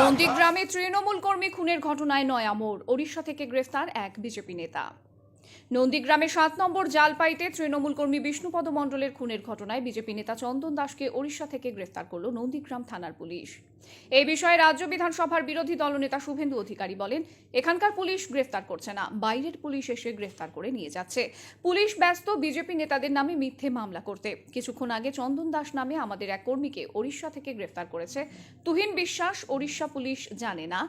নন্দীগ্রামে তৃণমূল কর্মী খুনের ঘটনায় নয়ামোড়। ওড়িশা থেকে গ্রেফতার এক বিজেপি নেতা। নন্দীগ্রামে সাত নম্বর জালপাইতে তৃণমূল কর্মী বিষ্ণুপদ মণ্ডলের খুনের ঘটনায় বিজেপি নেতা চন্দন দাসকে ওড়িশা থেকে গ্রেফতার করল নন্দীগ্রাম থানার পুলিশ। এই বিষয়ে রাজ্য বিধানসভার বিরোধী দলনেতা শুভেন্দু অধিকারী বলেন, এখানকার পুলিশ গ্রেফতার করছে না, বাইরের পুলিশ এসে গ্রেফতার করে নিয়ে যাচ্ছে। পুলিশ ব্যস্ত, বিজেপি নেতাদের নামে মিথ্যে মামলা করতে। কিছুক্ষণ আগে চন্দন দাস নামে আমাদের এক কর্মীকে ওড়িশা থেকে গ্রেফতার করেছে। তুহিন বিশ্বাস, ওড়িশা পুলিশ জানে না।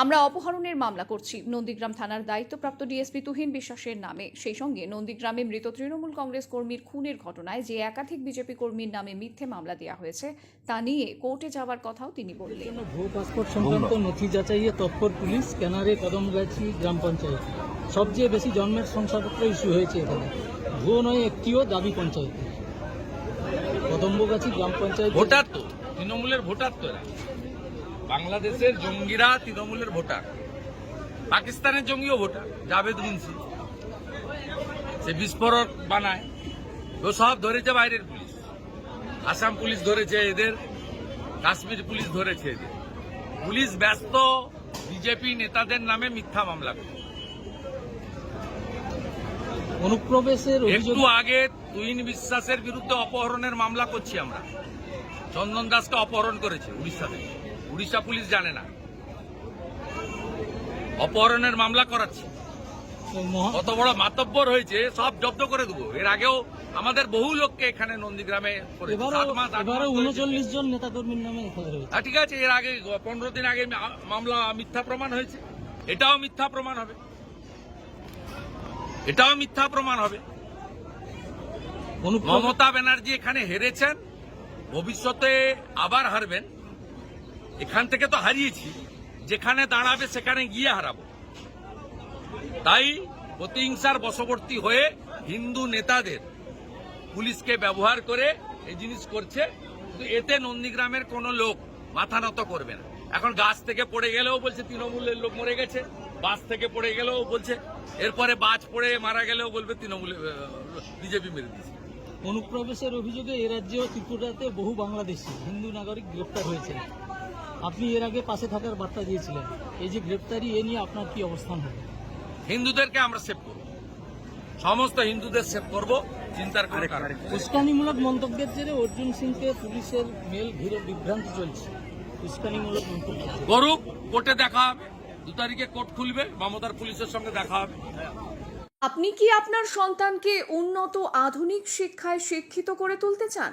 আমরা অপহরণের মামলা করছি। নন্দীগ্রাম থানার দায়িত্বপ্রাপ্ত ডিএসপি তুহিন বিশ্বাসের নামে। সেই সঙ্গে নন্দীগ্রামে মৃত তৃণমূল কংগ্রেস কর্মীর খুনের ঘটনায় যে একাধিক বিজেপি কর্মীর নামে মিথ্যে মামলা দেওয়া হয়েছে তা নিয়ে কোর্টে যাওয়ার কথাও তিনি বললেন। ভুয়ো পাসপোর্ট সংক্রান্ত নথি যাচাইয়ে তৎপর পুলিশ ক্যানারে কদমগাছি গ্রাম পঞ্চায়েত। সবচেয়ে বেশি জন্মের শংসাপত্র ইস্যু হয়েছে এখানে। ভুয়ো নয় একটিও দাবি পঞ্চায়েত কদম্বগাছি গ্রাম পঞ্চায়েত ভোটার তো। তৃণমূলের ভোটার তো এরা। বাংলাদেশের জঙ্গিরা তৃণমূলের ভোটার পাকিস্তানের জঙ্গিও ভোটার জাভেদ মুন্সি। সে বিস্ফোরক বানায় ও সব ধরেছে বাইরের পুলিশ। আসাম পুলিশ ধরেছে এদের কাশ্মীর পুলিশ ধরেছে এদের। পুলিশ ব্যস্ত বিজেপি নেতাদের নামে মিথ্যা মামলা করে। অনুপ্রবেশের একটু আগে তুহিন বিশ্বাসের বিরুদ্ধে অপহরণের মামলা করছি আমরা। চন্দন দাসকে অপহরণ করেছে উড়িষ্যা থেকে। উড়িষ্যা পুলিশ জানে না। অপহরণের মামলা করাচ্ছি। কত বড় মাতব্বর হয়েছে সব জব্দ করে দেবো। এর আগেও আমাদের বহু লোককে এখানে নন্দীগ্রামে উনচল্লিশ জন নেতাকর্মীর নামে হ্যাঁ, ঠিক আছে এর আগে পনেরো দিন আগে মামলা মিথ্যা প্রমাণ হয়েছে। এটাও মিথ্যা প্রমাণ হবে। এটাও মিথ্যা প্রমাণ হবে। মমতা ব্যানার্জি এখানে হেরেছেন। ভবিষ্যতে আবার হারবেন। এখান থেকে তো হারিয়েছি। যেখানে দাঁড়াবে সেখানে গিয়ে হারাবো। তাই প্রতিহিংসার বশবর্তী হয়ে হিন্দু নেতাদের পুলিশকে ব্যবহার করে এই জিনিস করছে এতে নন্দীগ্রামের কোনো লোক মাথা নত করবে না। এখন গাছ থেকে পড়ে গেলেও বলছে, তৃণমূলের লোক মরে গেছে। বাস থেকে পড়ে গেলেও বলছে, এরপরে বাজ পড়ে মারা গেলেও বলবে, তৃণমূলে বিজেপি মেরে দিয়েছে। অনুপ্রবেশের অভিযোগে এ রাজ্যেও ত্রিপুরাতে বহু বাংলাদেশি হিন্দু নাগরিক গ্রেপ্তার হয়েছে আপনি এর আগে পাশে থাকার বার্তা দিয়েছিলেন। এই যে গ্রেপ্তারি এ নিয়ে আপনার কি অবস্থান হবে? হিন্দুদেরকে আমরা সেভ করব। সমস্ত হিন্দুদের সেভ করব চিন্তার কোনো কারণ নেই। উস্কানিমূলক মন্তব্যের জেরে অর্জুন সিংকে পুলিশের মেল ঘিরে বিভ্রান্তি চলছে। উস্কানিমূলক মন্তব্য। গরুক কোর্টে দেখা হবে দু তারিখে কোর্ট খুলবে মমতার পুলিশের সঙ্গে দেখা হবে। আপনি কি আপনার সন্তানকে উন্নত আধুনিক শিক্ষায় শিক্ষিত করে তুলতে চান?